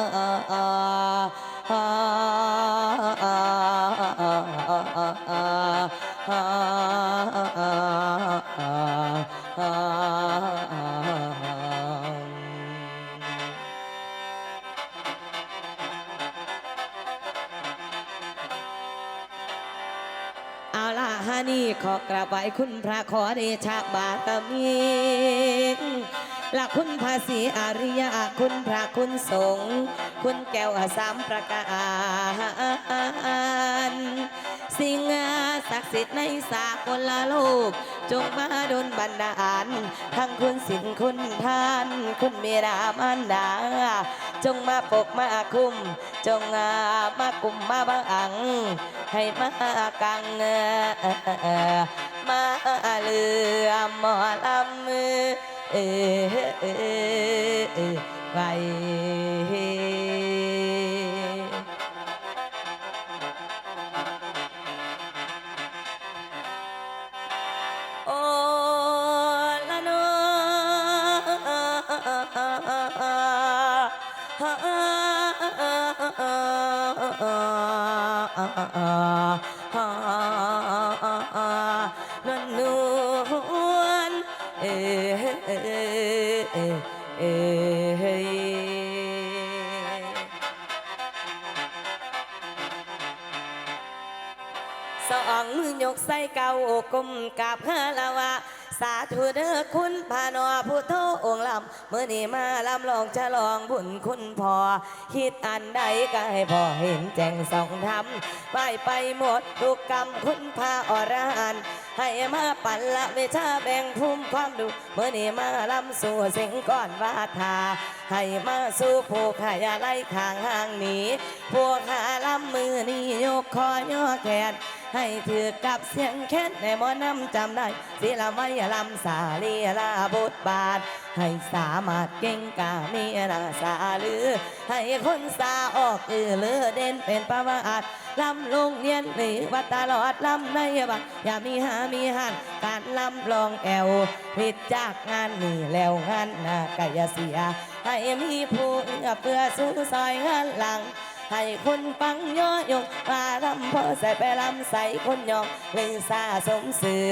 เอาล่ะฮานี่ขอกราบไหว้คุณพระขอเดชะบารมี ละคุณภาษีอาริยะคุณพระคุณสงฆ์คุณแก้วสามประการสิ่งศักดิ์สิทธิ์ในสากลโลก จงมาดลบันดาลทั้งคุณสินคุณทาน คุณเมรามานดา จงมาปกมาคุม จงมากุมมาบังให้มากังมาเลือหมอลำมือ เออเออเออไว้ สองมือยกใส่เก้ากลมกับฮาลาวะสาธุเด้อคุณพานอผู้โทองค์ลำเมื่อนี้มาลำลองฉลองบุญคุณพอคิดอันใดก็ให้พอเห็นแจ้งสองทำไปไปหมดทุกกรรมคุณพาอรหันให้มาปันละเวชาแบ่งภูมิความดูเมื่อนี้มาลำสู่เสียงก่อนวาทาให้มาสู่ผู้ขายาไล่ข้างห่างหนีพวกขาลำมือนี้ยกคอย่อแขน ให้ถือกับเสียงแค้นในมอนำจำได้ศิลาไม่ลำสาลีลาบทบาท ให้สามารถเก่งกามีนาสาลือ ให้คนสาออกอือเลือเด่นเป็นประวัติลำลงเนียนหรือว่าตลอดลำในบักอย่ามีหามีหันการลำลองแอวผิดจากงานนี่แล้วงานนากายเสีย ให้มีผู้เอื้อเพื่อสู้ซอยงานหลัง ให้คนฟังย่อยงมาลำพอใส่ไปลำใส่คนยองลือซาสมสื่อ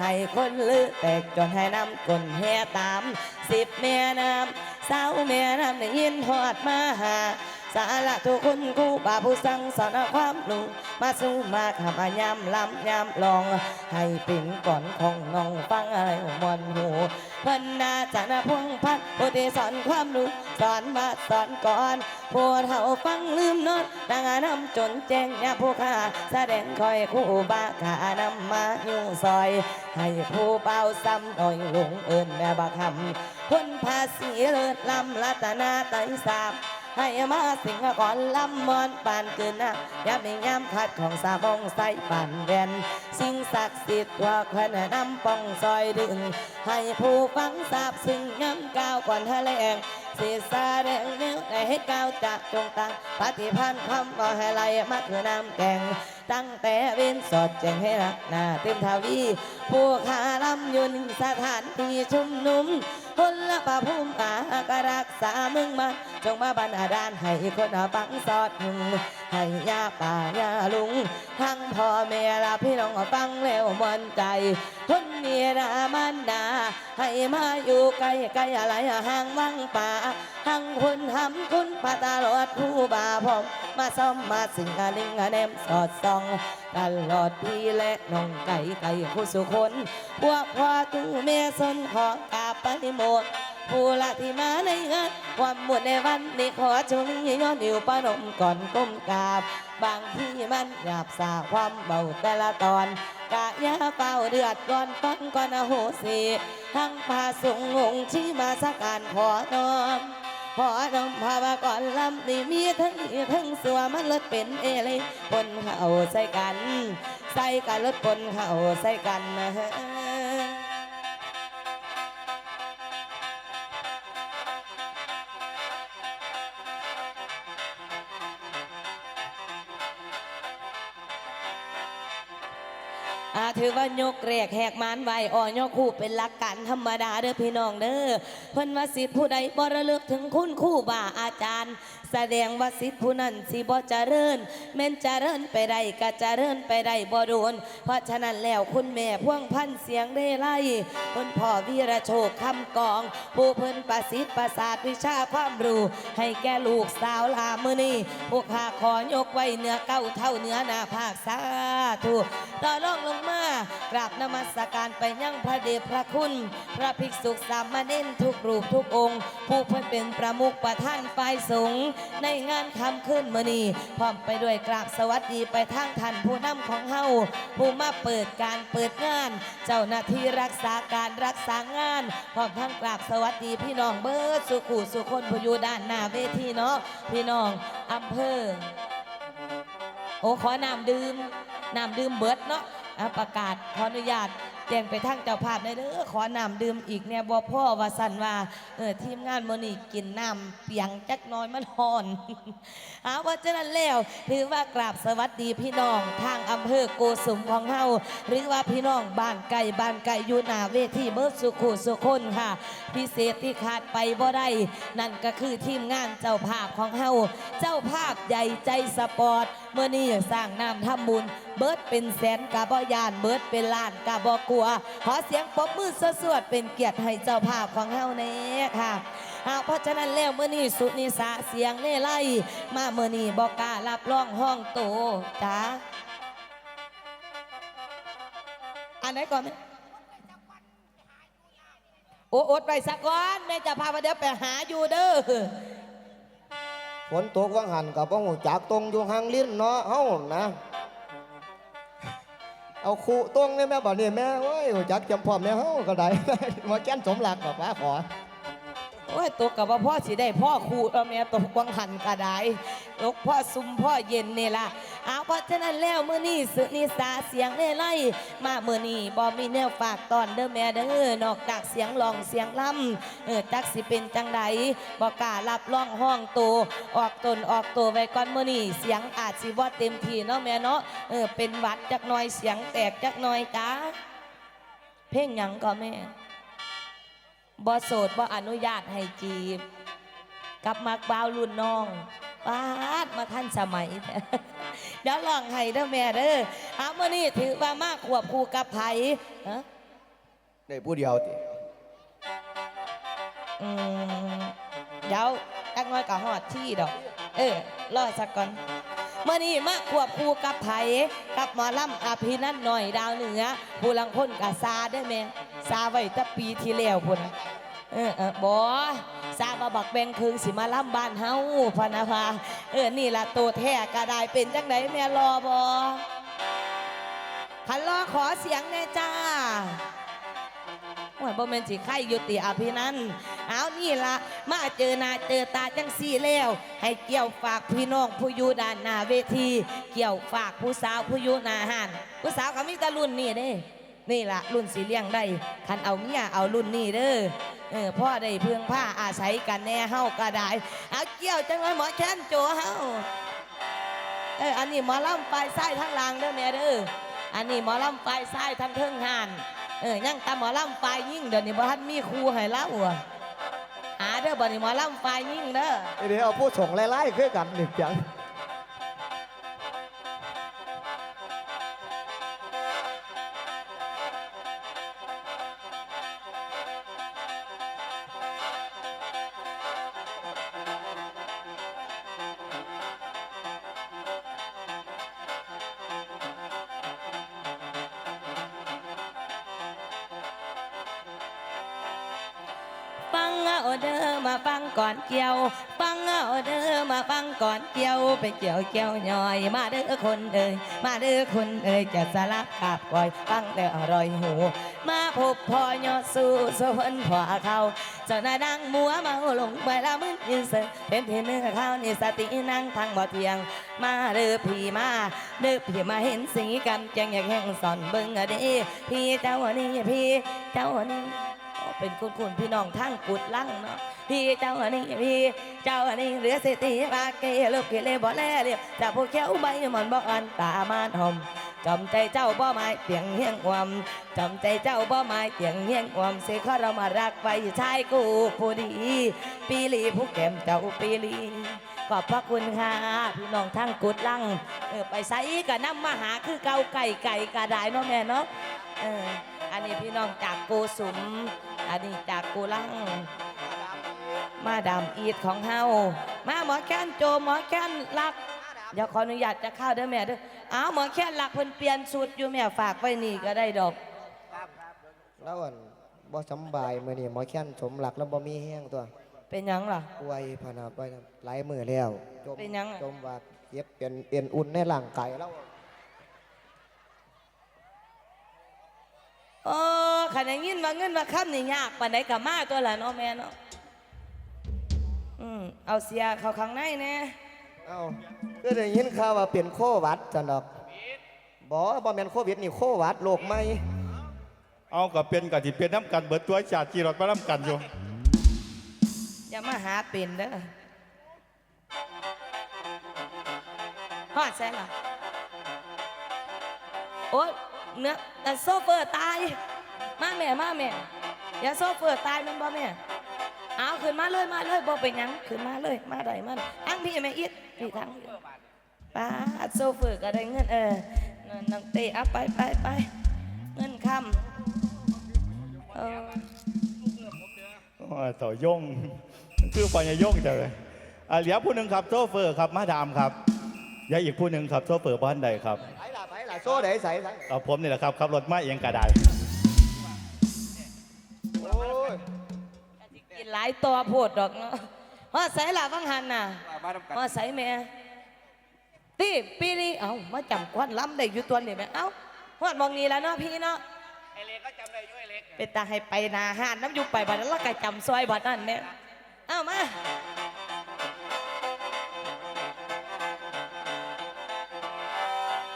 ให้คนลือแตกจนให้น้ำกลนแห่ตามสิบแม่น้ำสาวแม่น้ำได้ยินหอดมาหา สาระทุกคนครูบาผู้สั่งสอนความรู้มาสู้มาขมายำลำยำลอง ให้เป็นก่อนของน้องฟังอะไรมวนหูเพิ่นนาจะนาพงพัดผู้ที่สอนความรู้สอนมาสอนก่อนผู้เฒ่าฟังลืมนอนนางน้ำจนแจ้งยาผู้ข้าแสดงคอยคู่บาขานำมาอยู่ซอย ให้ผู้เบาซ้ำหน่อยหลงเอินแม่บักคำพ้นภาษีเลิศลำรัตนาไตรสาม ให้มาสิงก่อนลำมอนปานเกินนะยาไม่ย้ำขัดของสาบงใส่ปานแวนสิ่งศักดิ์สิทธิ์ว่าแควนนำป้องซอยดึง ให้ผู้ฟังทราบซึ่งย้ำก้าวก่อนทะเลงเสียสาแดงเนื้อได้ให้ก้าวจากจงตังปฏิพันธ์คำว่าให้ไหลมาคือน้ำแกงตั้งแต่เว้นสดแจงให้รักหน้าเต็มทวี ผู้ขาลำยุนสถานที่ชุมนุม คนละประภูมิอาก็รักษามึงมาจงมาบรรดาลให้คนเอาปังสอดหึงให้ยาป่ายาลุง ทั้งพ่อแม่ละพี่น้องฟังแล้วมวนใจคนเมียนามันดาให้มาอยู่ใกล้ใกล้อะไรห่างวังป่าทั้งคุณทำคุณปาตาลอดผู้บาผมมาซ่อมมาสิงอาลิงอาแนมสอดส่องตลอดพี่และน้องไก่ไก่ผู้สุคนพวกพ่อตูแม่สนขอกา ปหมดผู้ละที่มาในงานความหมดในวันนี้ขอจงย้อนอยู่ปนมก่อนก้มกราบบางที่มันหยาบสาความเบาแต่ละตอน กะยาเฝ้าเดือดก่อนฟังก่อนอโหสิทั้งพาสุงงงชี้มาสักการขอน้อมขอนมภาวะก่อนลำนี่มีทั้งทั้งสัวมันลดเป็นเอเลยปนเข้าใส่กัน ใส่กันลดปนเข้าใส่กันนะฮะ อาถือว่ายกแรกแหกมานไว้อ่อยกคู่เป็นหลักการธรรมดาเด้อพี่น้องเด้อเพิ่นว่าสิทธิผู้ใดบ่ระลึกถึงคุณคู่บ่าอาจารย์ แสดงว่าสิทธิผู้นั้นสิบ่เจริญแม่นเจริญไปได้ก็เจริญไปได้บ่โดน เพราะฉะนั้นแล้วคุณแม่พ่วงพันเสียงได้ไล่คุณพ่อวีระโชคคำกอง ผู้เพิ่นประสิทธิ์ประสาทวิชาความรู้ ให้แก่ลูกสาวลามือนี้พวกข้าขอยกไว้เหนือเก้าเท่าเหนือนาภาคสาธุต่อรองลงมากราบนมัสการไปยังพระเดชพระคุณ พระภิกษุสามเณรทุกรูปทุกองค์ ผู้เพิ่นเป็นประมุขประธานฝ่ายสงฆ์ในงานคำขึ้นมือนีพร้อมไปด้วยกราบสวัสดีไปทางท่านผู้นำของเฮาผู้มาเปิดการเปิดงาน เจ้าหน้าที่รักษาการรักษางาน พร้อมทั้งกราบสวัสดีพี่น้องเบิร์ดสุขุสุคนผู้อยู่ด้านหน้าเวทีเนาะพี่น้องอำเภอโอ้ขอน้ำดื่มน้ำดื่มเบิร์ดเนาะประกาศขออนุญาต แจ้งไปทางเจ้าภาพในอยเด้อขอน้ำดื่มอีกเนี่ยบ่พ่อว่าสันว่าเออทีมงานมื้อนี้กินน้ำเปียงจักน้อยมันฮ้อนเอาว่าฉะนั้นแล้วถือว่ากราบสวัสดีพี่น้องทางอำเภอโกสุมของเฮาหรือว่าพี่น้องบ้านไก่บ้านไก่อยู่หน้าเวทีเบิดสุขุสุคนค่ะ พิเศษที่ขาดไปบ่ได้นั่นก็คือทีมงานเจ้าภาพของเฮาเจ้าภาพใหญ่ใจสปอร์ต เมื่อนี้สร้างน้ำทำบุญ เบิดเป็นแสนกาบอยาน เบิดเป็นล้านกาบอกลัว ขอเสียงปรบมือสวดเป็นเกียรติให้เจ้าภาพของเฮาแน่ค่ะเอาเพราะฉะนั้นแล้วเมื่อนี้สุนิสาเสียงเล่ไล่มาเมื่อนี้บอกกล้ารับรองห้องโตจ้าอันไหนก่อนไหมโอ้อดไปสักก้อนแม่จะพามาเดี๋ยวไปหาอยู่เด้อ ฝนตกวังหันกับพ่อหูจากตรงอยู่หางลิ้นเนาะเฮ้านะ เอาคู่ตรงเนี่ยแม่บอกนี่แม่โอ้ยจักจำพ่อมแม่เฮ้าก็ได้มาแก้นสมหลักกับป้าขอ อ้ยตกกับว่าพ่อสิได้พ่อคู่เอาแม่ตกกวังหันก็ได้ตกพ่อซุมพ่อเย็นนี่ล่ะเอาเพราะฉะนั้นแล้วมื้อนี้สุนิสาเสียงเล่ไล่มามื้อนี้บ่มีแนวฝากตอนเด้อแม่เด้อนอกจากเสียงร้องเสียงล่ำเออจักสิเป็นจังใดบ่กล้ารับร้องห้องโตออกตนออกตัวไว้ก่อนมื้อนี้เสียงอาจสิบ่เต็มที่เนาะแม่เนาะเออเป็นวัดจักหน่อยเสียงแตกจักหน่อยจ้าเพลงหยังก็แม่ บ่โสดบ่อนุญาตให้จีบ กับมักบ่าวรุ่นน้องปาดมาท่านสมัย เดี๋ยวลองให้เด้อแม่เด้อเอามื่อนี้ถือว่ามากขวบคู่กับไผฮะได้ผู้เดียวติอืมเดี๋ยวจักหน้อยกับฮอดที่ดอก เออรอสักก่อนเมื่อนี้มาขวบคู่กับไผกับหมอลำอภินันท์หน่อยดาวเหนือผู้ลังคนกับซาได้อแม่ ซาไว้แตั้ปีที่แล้วพุ่นเออเออบอทราบว่าบักแบงคืงสิมาล่ำบ้านเฮาพนะพาเออนี่ละตัวแท้ก็ได้เป็นจังไดแม่รอบอขันรอขอเสียงแน่จ้าว่าบ่แม่นสิไข่ยุติอภินันเอานี่ละมาเจอหน้าเจอตาจังสี่แล้ว ให้เกี่ยวฝากพี่น้องผู้อยู่ด้านหน้าเวที เกี่ยวฝากผู้สาวผู้อยู่หน้าห้านผู้สาวเขามีต่รุ่นนี่เด้ นี่ละรุ่นสีเลี้ยงได้คันเอาเมียเอารุ่นนี่เด้อเออพ่อได้เพื่องผ้าอาศัยกันแน่เฮาก็ได้เอาเกี่ยวจังเลยหมอแค้นโจเฮาเอออันนี้หมอลำปลายไส้ทั้งลางเด้อแม่เด้ออันนี้หมอลำปลายไส้ทั้งเทิงหานเออยังตาหมอลำปลายยิ่งเดี๋ยวนี้บ่ทันมีครูให้เล่าอะหาเด้อบ่นี่หมอลำปลายยิ่งเด้อเดี๋ยวเอาผู้ส่งไล่ๆคือกันหนึ่งจัง เอาเด้อมาฟังก่อนเกี่ยว ฟังเอาเด้อมาฟังก่อนเกี่ยวไปเกี่ยวเกี่ยวย่อย มาเด้อคนเอ่ยมาเด้อคนเอ่ยจะสลับกาบก่อยฟังแล้วอร่อยหู มาพบพ่อยอดสู้สวรรค์พ่อเขาเจ้านายดังมัวเมาลงไปละมึนยืนเสือเป็นเทเนื้อข้าวนี่สตินั่งทางบ่เทียง มาเด้อพี่มาเด้อพี่มาเห็นสีกันแจงอยากแห่งสอนเบิ่งอะเด้พี่เจ้านี่พี่เจ้านี่ เป็นคุณคุณพี่น้องทั้งกุดลังเนาะพี่เจ้าอันนี้พี่เจ้าอันนี้เหลือเศรษฐีมาเกลูกเกเลบ่แลเรียบจากพวกแก้วใบมอนบอกอันตามานหอมจำใจเจ้าบ่หมายเพียงเฮียงความจำใจเจ้าบ่หมายเพียงเฮียงความเสกเรามารักไว้ชายกูผู้ดี ปีลีผู้แก้มเจ้าปีลีขอบพระคุณค่ะพี่น้องทั้งกุดลังเออไปใส่กับน้ำมหาคือเกาไก่ไก่กระไดเนาะแม่เนาะเอออันนี้พี่น้องจากโกสุม อันนี้จากโกลัง มาดามอีดของเฮามาหมอแค้นโจหมอแค้นรักเดี๋ยวขออนุญาตจะเข้าเด้อแม่เด้ออ้าวหมอแค้นรักเพิ่นเปลี่ยนสูตรอยู่แม่ฝากไว้นี่ก็ได้ดอกแล้วอันบ่สำบายมื้อนี้หมอแค้นสมหลักแล้วบ่มีแห้งตัวเป็นหยังล่ะ ป่วยพะนาไปหลายมื้อแล้วจมเป็นหยังอะ จมว่าเจ็บเป็นเอ็นอุ่นในร่างกายแล้ว โอ้ขันอย่างยินว่าเงินว่าคำนี่ยากปานใดกับมาตัวละเนาะแม่เนาะอืมเอาเสียเข้าข้างในแน่เอ้าก็ได้ยินข่าวว่าเป็นโควิดจันดอกบ่บ่แม่นโควิดนี่โควิดโรคใหม่เอากับเป็นกับที่เป็นน้ำกันเบิดตัวชาติจีรอดมาน้ำกันอยู่อย่ามาหาเป็นเด้อฮอดแซ่ล่ะโอ๊ย เนื้อแต่โซเฟอร์ตาย มาแม่มาแม่อย่าโซเฟอร์ตายมันบ่แม่เอาขึ้นมาเลยมาเลยบ่เป็นหยังขึ้นมาเลยมาได้มันอังพี่แม่อิดพี่ทางป้าโซเฟอร์ก็ได้เงินเออนั่นน้องเตะเอาไปไปไปเงินคำเออต่อยงคือปัญญายงจังเลยอะเหลือผู้หนึ่งครับโซเฟอร์ครับมาดามครับยาอีกผู้หนึ่งครับโซเฟอร์บ้านใดครับ โซ่ได้ใส่ใส่เอาผมนี่แหละครับขับรถมาเองกระไดโอ้ยกินหลายตัวโพดดอกเนาะฮอดใส่ละบังหันน่ะฮอดใส่แม่ตีปีนี้เอ้ามาจำควันล้ำได้อยู่ตัวนี่แม่เอ้าฮอดมองนี้แล้วเนาะพี่เนาะไอเล็กก็จำได้อยู่ไอเล็กเป็นตาให้ไปนาหานน้ำอยู่ไปบัดนั้นแล้วก็จำซอยบัดนั่นเนี่ยเอ้ามา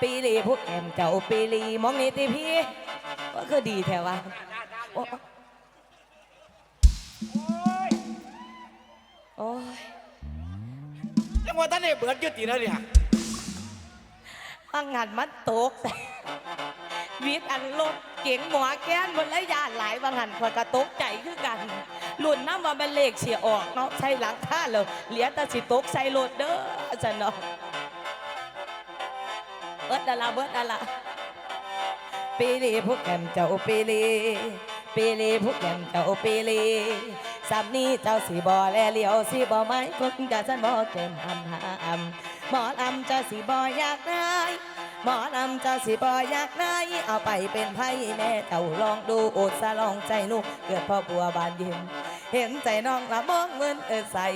ปีลีพวกแอมเจ้าปีลีมองนี่ติพี่ก็คือดีแถวว่าโอ้โอ้ยจังหวะท่านเนี่ยเบิดอยุติแล้วเนี่ยอังหันมันตกวิทย์อันรถเก๋งหมอแก้นบนระยะหลายบางหันคอยกระตกใจคือกันหลุนน้ำว่าเป็นเลขเสียออกเนาะใช่หลังค่าเลยเหลียแต่สิตกใส่รถเด้อจันเนาะ เบิดดาราเบิดดาราปีลีพวกแกมเจ้าปีลีปีลีพวกแกมเจ้าปีลีสามนี้เจ้าสีบอแลเลียวสีบอไม้คงจะสันบอเต็มหำหำหมอลำเจ้าสีบออยากได้หมอลำเจ้าสิบอยากได้เอาไปเป็นไพ่แม่เจ้าลองดูอดสะลองใจนุกเกิดพ่อปัวบานยิ้มเห็นใจน้องละมองเหมือนเอินใส่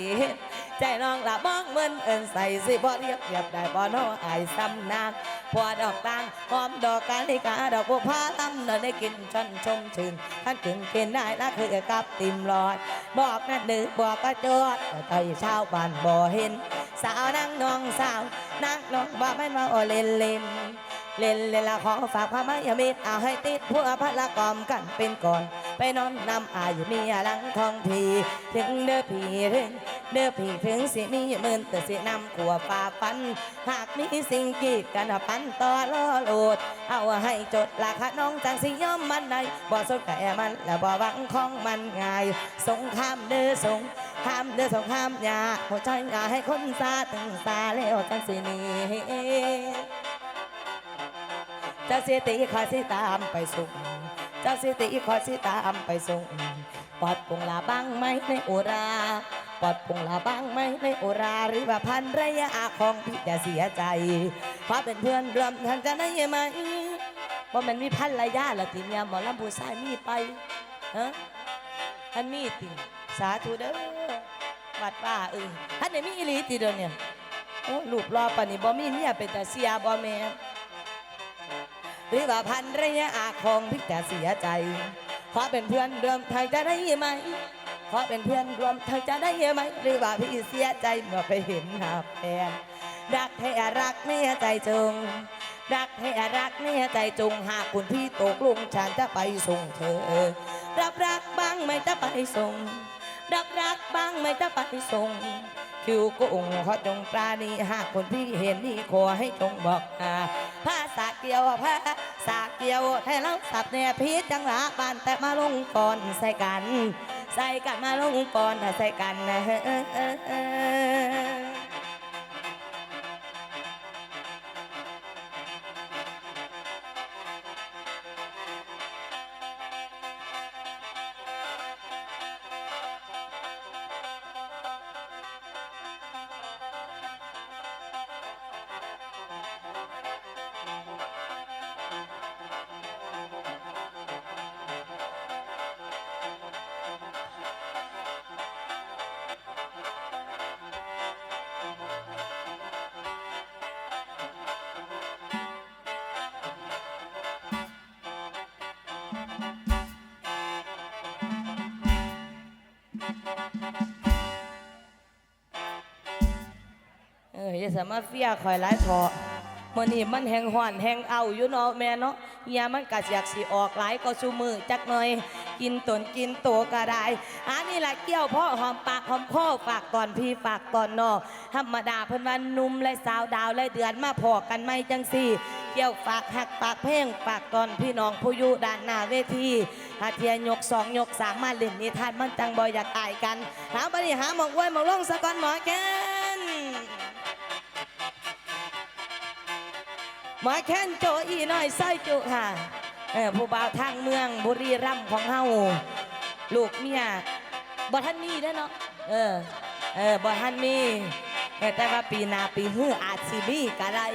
ใจน้องละมองเหมือนเอินใส่สิบ่เรียบเรียบได้บ่น้ออายซ้ำนางพวดอกตางหอมดอกกาลิกาดอกบัวพาลำเนินได้กินจนชมชื่นท่านถึงกินได้นะคือกับติมลอด บอกนั่นดึกบอกก็จอดแต่ใจชาวบ้านบ่เห็น สาวนั่งน้องสาวนั่งน้องบ่แม่นว่าโอเล่นเล่น เล่นเล่นละขอฝากพระมายามิตรเอาให้ติดพวพระละกอมกันเป็นก่อน ไปนอนนำอายุมีหลังทองพีถึงเด้อพี่ถึงเด้อพีถึงสิมีหมื่นแต่สินำขัวฝ่าฟัน หากมีสิ่งกีดกันปันต่อล่อโลด เอาให้จดราคาน้องจังสิยอมมันได้บ่สนแก่มันและบ่หวังของมันง่าย สงครามเด้อสงครามเด้อสงครามยาหัวใจอยาให้คนซาตึงซาแล้วจังสินี จะเสียตีขอสิตามไปส่งจะเสียตีขอสิตามไปส่งปอดปุงลาบ้างไหมในอุราปอดปุงลาบ้างไหมในอุราหรือว่าพันระยะของพี่จะเสียใจพราเป็นเพื่อนรวมทางจะได้ไหมว่ามันมีพันระยะละติเมียหมอลำบูสายมีไปฮะอันมีติสาธุเด้อบัดว่าเออท่านไหนมีอีหลีติเดียวเนี่ยโอ้ลูกรอปนนี้บ่มีเมียเป็นแต่เสียบ่แม่ หรือว่าพันระยะอาคงพิจาเสียใจ ขอเป็นเพื่อนรวมทางจะได้ไหม ขอเป็นเพื่อนรวมทางจะได้ไหม หรือว่าพี่เสียใจเมื่อไปเห็นหน้าแฟนรักให้รักไม่ใจจง รักให้รักไม่ใจจง หากคุณพี่ตกลุงฉันจะไปส่งเธอ รับรักบ้างไหมจะไปส่ง รับรักบ้างไหมจะไปส่ง คิวกุ้งขอจงปราณีหากคนพี่เห็นนี่ขอให้จงบอกอาภาษาเกี่ยวภาษาเกี่ยวให้เราสับเนี่ยพีจังหวะบานแต่มาลงก่อนใส่กัน ใส่กันมาลงก่อนถ้าใส่กันนะี่สามารถเฟียคอยไล่พอมื่อนี้มันแหงห่อนแหงเอาอยู่เนาะแม่เนาะเฮียมันกะอยากสิออกหลายก็ชูมือจักหน่อย กินตนกินตัวก็ได้อันนี้แหละเกี่ยวพ่อหอมปากหอมคอฝากตอนพี่ฝากตอนน้องธรรมดาเพิ่นวันนุ่มและสาวดาวและเดือนมาพอกันไหมจังสี่ เกี่ยวฝากหักฝากเพลงฝากตอนพี่น้องผู้อยู่ด้านหน้าเวทีถ้าเทียยกสองยกสามมาเล่นนิทานมันจังบ่อยากอายกันหาบริหาหมองไว้หมองลงสะก่อนหมอแก หมาแค้นโจอีน้อยไส้จุค่ะเออผู้บ่าวทางเมืองบุรีรัมย์ของเฮาลูกเมียบ่ทันมีได้เนาะเออเออบ่ทันมีแต่ว่าปีหน้าปีหื้ออาจสิมีก็ได้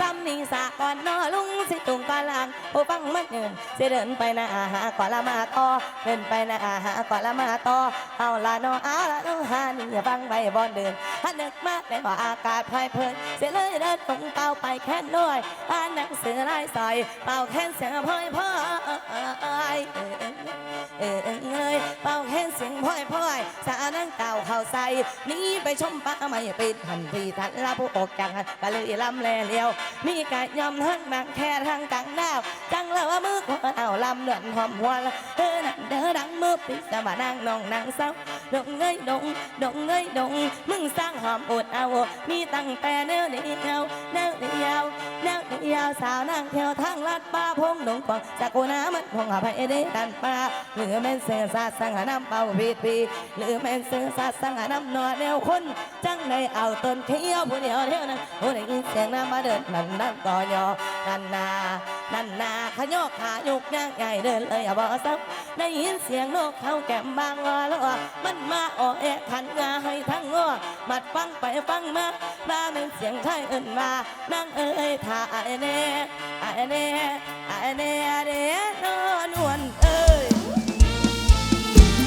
ซ้ำนีสะก่อนนอลุงสิตุงกาลังผู้ฟังมันเงินสิเดินไปหน้าหาก่อละมาต่อเดินไปหน้าหาก่อละมาต่อเอาละนออาละนอฮานี่ฟังไปบอนเดินถ้านึกมากในว่าอากาศพายเพลินเสียเลยเดินตรงเป้าไปแค่น้อยอ่านหนังสือลายใส่เป่าแค่เสียงพลอยพลอยเออเออเอยเป่าแค่เสียงพลอยพลอยสานังเต่าเข้าใส่นี่ไปชมป้าไม่ปิดทันทีทันละผู้อกจังก็เลยลำแลเลียวมีกะยำทั้งบางแค่ทั้งกังดาว จังเลยว่ามือขวาเอาลำเลือนหอมหัวละเธอนั่นเด้อดังมือปิดสะบานางนองนางเศร้าดงเงยดงดงเงยดงมึงสร้างหอมอดเอามีตั้งแต่แนวเดียวแนวเดียวแนวเดียวสาวนางเที่ยวทางลัดป่าพงดงกวางจากกูน้ามันพงหาไปเด้ดันป่าหรือแม่นเสือสาสังหาน้ำเป่าพีดพีหรือแม่นเสือสาสังหาน้ำนอนแนวคนจังได้เอาต้นเขียวผู้เดียวเดียวนั้นผู้ได้ยินเสียงน้ำมาเดินนั่นนั่นต่อยอนั่นนา นั่นนาขยกขายุกย่างใหญ่เดินเลยอย่าบอกซับได้ยินเสียงนกเขาแก้มบางงอแล้วมันมาอ่อแอขันงาให้ทั้งงอมัดฟังไปฟังมาบ้าเป็นเสียงไทยเอิ่นมานั่งเอ้ยท่าไอเน่ไอเน่ไอเน่เดนอนวน